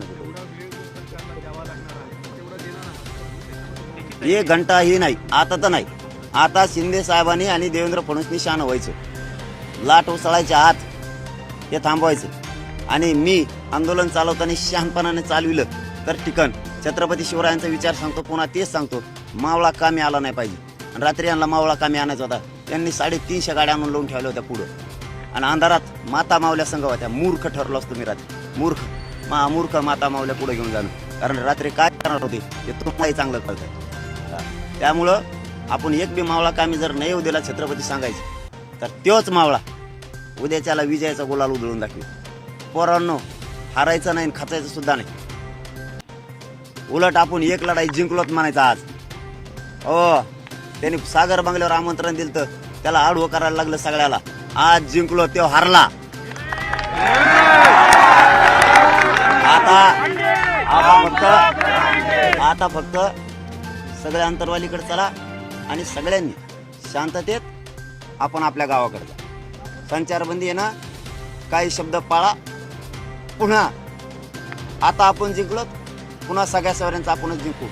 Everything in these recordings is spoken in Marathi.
पूर्ण घंटा ही नाही आता तर नाही. आता शिंदे साहेबांनी आणि देवेंद्र फडणवीसनी शान व्हायचं. लाट उसळायच्या आत हे थांबवायचं. आणि मी आंदोलन चालवताना शहानपणाने चालविलं तर ठिकाण. छत्रपती शिवरायांचा विचार सांगतो पुन्हा तेच सांगतो मावळा कामी आला नाही पाहिजे. आणि रात्री यांना मावळा कामी आणायचा होता. त्यांनी साडेतीनशे गाड्या आणून लावून ठेवल्या होत्या पुढं. आणि अंधारात माता मावल्या संघ होत्या. मूर्ख ठरलो असतो मी रात्री. मूर्ख. मा मूर्ख माता मावल्या पुढे घेऊन जाणं. कारण रात्री काय करणार होते ते तुम्हालाही चांगलं कळतंय. त्यामुळं आपण एक बी मावळा कामी जर नाही उद्याला छत्रपती सांगायचे. तर तोच मावळा उद्याच्याला विजयाचा गुलाल उधळून दाखवी पोरांनो हारायचं नाही आणि खाचायचं सुद्धा नाही. उलट आपण एक लढाई जिंकलोत म्हणायचं आज. हो त्यांनी सागर बंगल्यावर आमंत्रण दिलं तर त्याला आडवं करायला लागलं सगळ्याला. आज जिंकलो तो हरला. आता फक्त आता फक्त सगळ्या अंतरवालीकडे चला आणि सगळ्यांनी शांततेत आपण आपल्या गावाकडे संचारबंदी येणं काही शब्द पाळा. पुन्हा आता आपण जिंकलो पुन्हा सगळ्या सवऱ्यांचा आपणच जिंकू.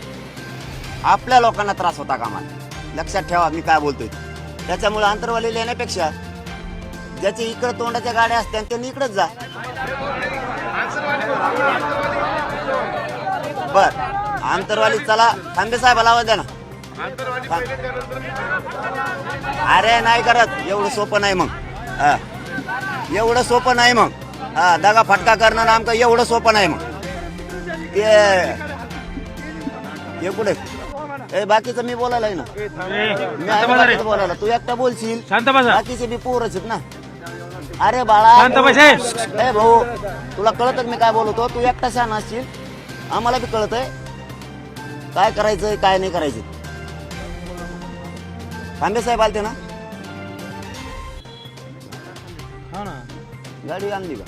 आपल्या लोकांना त्रास होता कामा लक्षात ठेवा मी काय बोलतोय. त्याच्यामुळे अंतरवाली येण्यापेक्षा ज्याच्या इकडं तोंडाच्या गाड्या असत्या त्यांनी इकडंच जा. बर. आंतरवाली चला. थांबे साहेबाला आवाज द्या ना. अरे नाही करत. एवढं सोपं नाही मग. हा. एवढं सोपं नाही मग. हा दगा फटका करणं आमचं एवढं सोपं नाही मग. ते कुठे? ए बाकीचं मी बोलायला आहे ना. मी बोलायला. तू एकटा बोलशील. बाकीचे बी पोरच आहेत ना. अरे बाळा शांत बसा. ए भाऊ तुला कळत मी काय बोलतो तू? एकटा शहाण असशील. आम्हाला बी कळत काय करायचंय काय नाही करायचं तांबे साहेब आलते ना? हा ना. गाडी आणली का?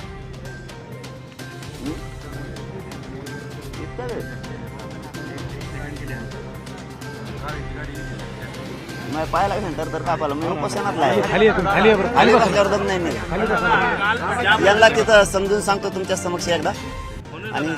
हं? इतका वेळ? नाही पाहायला नंतर तर कापायला. मी उपोषणातला आहे खाली आहे तुम्ही, खाली आहे बरं. खाली बसल्यावर दम नाही नाही. यांना तिथं समजून सांगतो तुमच्या समक्ष एकदा. आणि